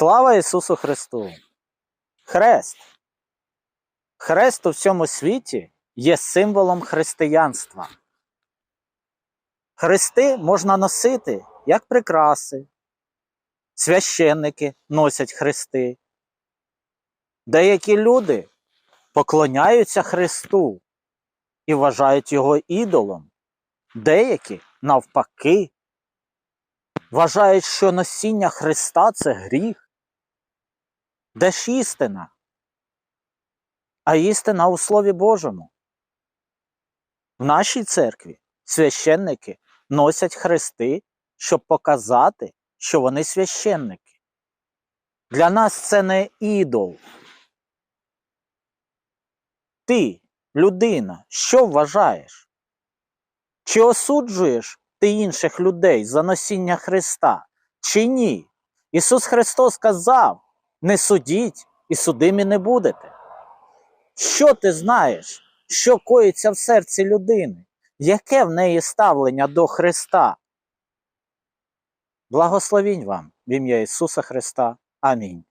Слава Ісусу Христу! Хрест. Хрест у всьому світі є символом християнства. Хрести можна носити як прикраси. Священники носять хрести. Деякі люди поклоняються Христу і вважають його ідолом. Деякі, навпаки, вважають, що носіння Христа це гріх. Де ж істина? А істина у Слові Божому. В нашій церкві священники носять хрести, щоб показати, що вони священники. Для нас це не ідол. Ти, людина, що вважаєш? Чи осуджуєш ти інших людей за носіння Христа, чи ні? Ісус Христос сказав: не судіть і судимі не будете. Що ти знаєш, що коїться в серці людини? Яке в неї ставлення до Христа? Благословінь вам в ім'я Ісуса Христа. Амінь.